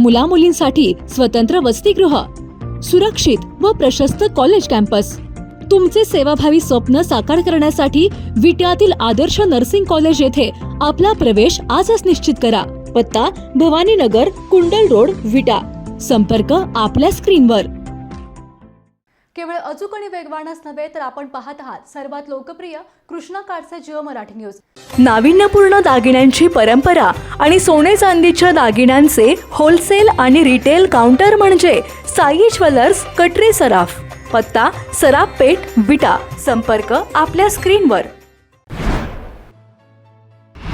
मुलामुलींसाठी स्वतंत्र वसतिगृह सुरक्षित व प्रशस्त कॉलेज कॅम्पस तुमचे सेवाभावी स्वप्न साकार करण्यासाठी विट्यातील आदर्श नर्सिंग कॉलेज येथे आपला प्रवेश आजच निश्चित करा. पत्ता भवानीनगर कुंडल रोड विटा. संपर्क आपल्या स्क्रीनवर केवळ अचूक आणि वेगवानच नव्हे तर आपण पाहत आहात सर्वात लोकप्रिय कृष्णा काळचे जिओ मराठी न्यूज. नाविन्यपूर्ण दागिन्यांची परंपरा आणि सोने चांदीच्या दागिन्यांचे होलसेल आणि रिटेल काउंटर म्हणजे साई ज्वेलर्स कटरे सराफ पत्ता सराफ पेठ विटा. संपर्क आपल्या स्क्रीनवर.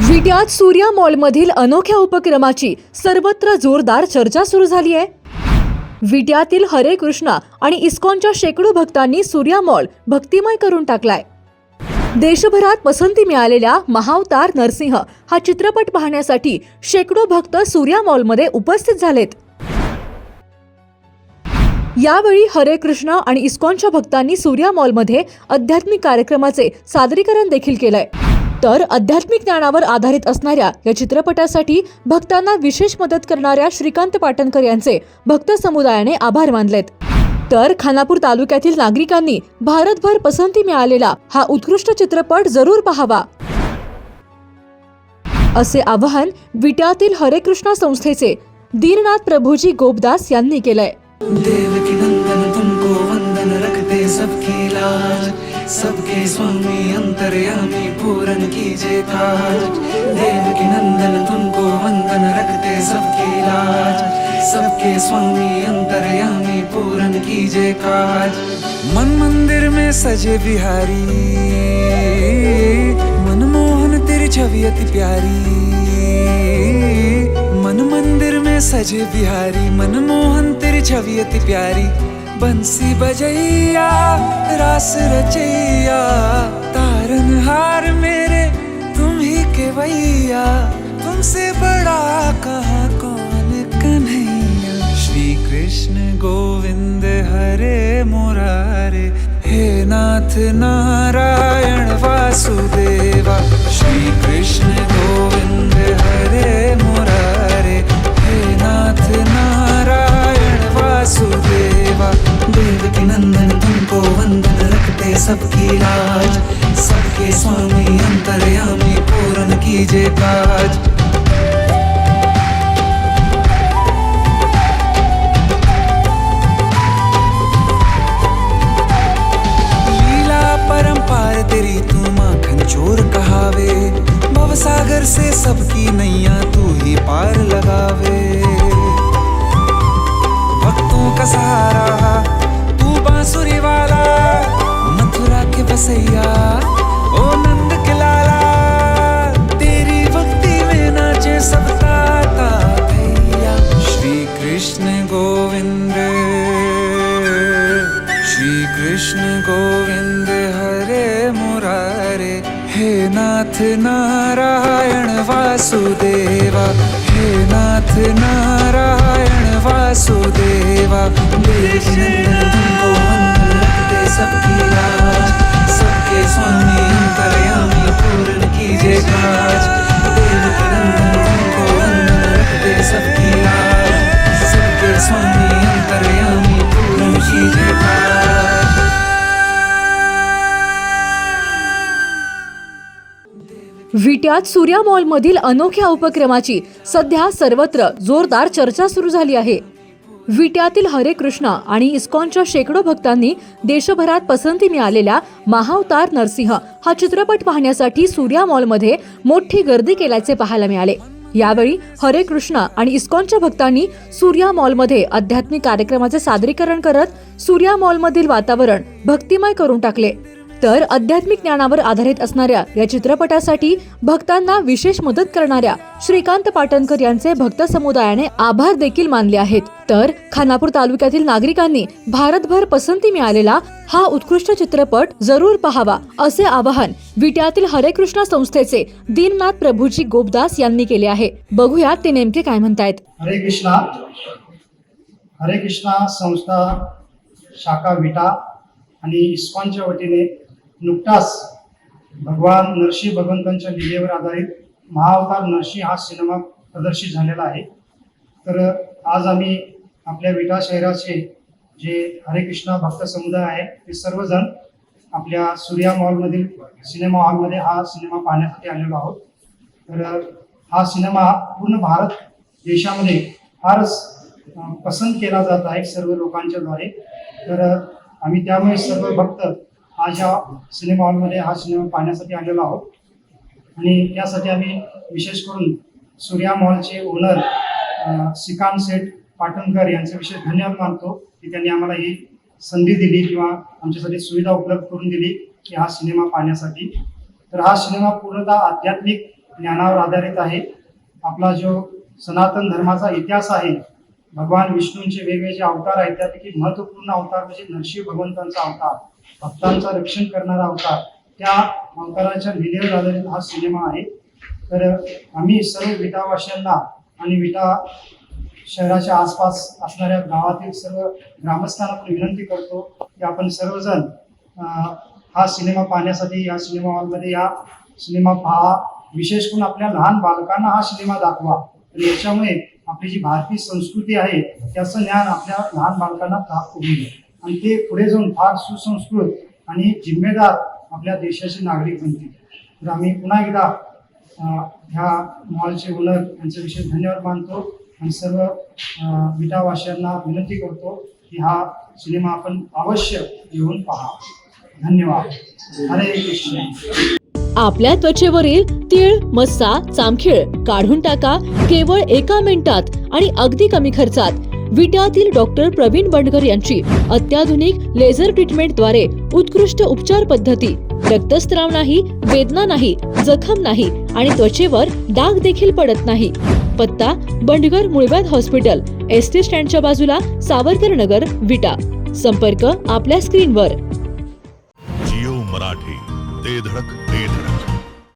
विट्यात सूर्या मॉलमधील अनोख्या उपक्रमाची सर्वत्र जोरदार चर्चा सुरू झाली आहे. विट्यातील हरे कृष्णा आणि इस्कॉनच्या शेकडो भक्तांनी सूर्या मॉल भक्तिमय करून टाकलाय. देशभरात पसंती मिळालेल्या महावतार नरसिंह हा चित्रपट पाहण्यासाठी शेकडो भक्त सूर्या मॉलमध्ये उपस्थित झालेत. यावेळी हरे कृष्ण आणि इस्कॉनच्या भक्तांनी सूर्या मॉलमध्ये आध्यात्मिक कार्यक्रमाचे सादरीकरण देखील केलंय. तर आध्यात्मिक ज्ञानावर आधारित असणाऱ्या या चित्रपटासाठी भक्तांना विशेष मदत करणाऱ्या श्रीकांत पाटणकर यांचे भक्त समुदायाने आभार मानलेत. तर खानापूर तालुक्यातील नागरिकांनी भारतभर पसंती मिळालेला हा उत्कृष्ट चित्रपट जरूर पाहावा. असे आवाहन विट्यातील हरेकृष्णा संस्थेचे दीननाथ प्रभूजी गोपदास यांनी केलंय. सबकी स्वामी अंतर्यामी पूरन कीजे काज देवकी नंदन तुमको वंदन रखते सबकी लाज। सबके स्वामी अंतर्यामी पूरन कीजे काज मन मंदिर में सजे बिहारी। मनमोहन तेरी छवि अति प्यारी। मन मंदिर में सजे बिहारी। मनमोहन तेरी छवि अति प्यारी। बंसी बजैया रास रचैया तारन हार मेरे तुम ही के भैया तुमसे बड़ा कहा कौन कन्हैया? श्री कृष्ण गोविंद हरे मुरारे हे नाथ नारा लाज सबके स्वामी अंतर्यामी पूरन कीजे काज। तेरी तू माखन चोर कहावे। भवसागर से सबकी कृष्ण गोविंद हरे मुरारे हे नाथ नारायण वासुदेवा हे नाथ नारायण वासुदेवा देवकी विट्यात सूर्या मॉलमधील अनोख्या उपक्रमाची सध्या सर्वत्र जोरदार चर्चा सुरू झाली आहे. विट्यातील हरे कृष्णा आणि इस्कॉनच्या शेकडो भक्तांनी देशभरात पसंती मिळालेल्या महावतार नरसिंह हा चित्रपट पाहण्यासाठी सूर्या मॉलमध्ये मोठी गर्दी केल्याचे पाहायला मिळाले. यावेळी हरे कृष्णा आणि इस्कॉनच्या भक्तांनी सूर्या मॉलमध्ये आध्यात्मिक कार्यक्रमाचे सादरीकरण करत सूर्या मॉलमधील वातावरण भक्तिमय करून टाकले. तर आध्यात्मिक ज्ञानावर आधारित असणाऱ्या या चित्रपटासाठी भक्तांना विशेष मदत करणाऱ्या श्रीकांत पाटणकर यांचे भक्त समुदायाने आभार देखील मानले आहेत. तर खानापूर तालुक्यातील नागरिकांनी भारतभर पसंती मिळालेला हा उत्कृष्ट चित्रपट जरूर पहावा असे आवाहन विट्यातील हरे कृष्णा संस्थेचे दीननाथ प्रभूजी गोपदास यांनी केले आहे. बघूया ते नेमके काय म्हणतायत. हरे कृष्णा हरे कृष्णा संस्था शाखा विटा आणि इस्कॉनच्या वतीने नुकताच भगवान नरसिंह भगवंतांच्या विजेवर आधारित महाअवतार नरसिंह हा सिनेमा प्रदर्शित झालेला आहे. तर आज आम्ही आपल्या विटा शहराचे जे हरे कृष्णा भक्त समुदाय आहे ते सर्वजण आपल्या सूर्या मॉलमधील सिनेमा हॉलमध्ये हा सिनेमा पाहण्यासाठी आलेलो आहोत. तर हा सिनेमा पूर्ण भारत देशामध्ये फारच पसंत केला जात आहे सर्व लोकांच्या द्वारे तर आम्ही त्यामुळे सर्व भक्त आज ह्या सिनेमा हॉलमध्ये हा सिनेमा पाहण्यासाठी आलेलो आहोत. आणि त्यासाठी आम्ही विशेष करून सूर्या मॉलचे ओनर श्रीकांत सेठ पाटणकर यांचे विशेष धन्यवाद मानतो की त्यांनी आम्हाला ही संधी दिली किंवा आमच्यासाठी सुविधा उपलब्ध करून दिली की हा सिनेमा पाहण्यासाठी. तर हा सिनेमा पूर्णतः आध्यात्मिक ज्ञानावर आधारित आहे. आपला जो सनातन धर्माचा इतिहास आहे भगवान विष्णूंचे वेगवेगळे जे अवतार आहेत त्यापैकी महत्त्वपूर्ण अवतार म्हणजे नरशिव भगवंतांचा अवतार. भक्तांचा रक्षण करणारा अवतार त्या अवताराच्या लिलेवर आधारित हा सिनेमा आहे. तर आम्ही सर्व विटावासियांना आणि विटा शहराच्या आसपास असणाऱ्या गावातील सर्व ग्रामस्थांना पण विनंती करतो की आपण सर्वजण हा सिनेमा पाहण्यासाठी या सिनेमा हॉलमध्ये या सिनेमा पहा. विशेष करून आपल्या लहान बालकांना हा सिनेमा दाखवा. तर याच्यामुळे आपली जी भारतीय संस्कृती आहे त्याचं ज्ञान आपल्या लहान बालकांना प्राप्त होईल. आणि ते पुढे जाऊन फार सुसंस्कृत आणि जिम्मेदार आपल्या देशाचे नागरिक बनतील. तर आम्ही पुन्हा एकदा ह्या मॉलचे ओनर यांचं विशेष धन्यवाद मानतो आणि सर्व अं, विनंती करतो की हा सिनेमा आपण अवश्य येऊन पहा. धन्यवाद. हरे कृष्ण. आपल्या त्वचेवरील तीळ मस्सा चामखीळ काढून टाका केवळ एका मिनिटात आणि अगदी कमी खर्चात. विट्यातील डॉक्टर प्रवीण बंडकर यांची अत्याधुनिक लेझर ट्रीटमेंटद्वारे उत्कृष्ट उपचार पद्धती. रक्तस्त्राव नाही वेदना नाही जखम नाही आणि त्वचेवर डाग देखील पडत नाही. पत्ता बंडगर मुळव्याध हॉस्पिटल एस टी स्टँडच्या बाजूला सावरकर नगर विटा. संपर्क आपल्या स्क्रीनवर. जिओ मराठी ते धडक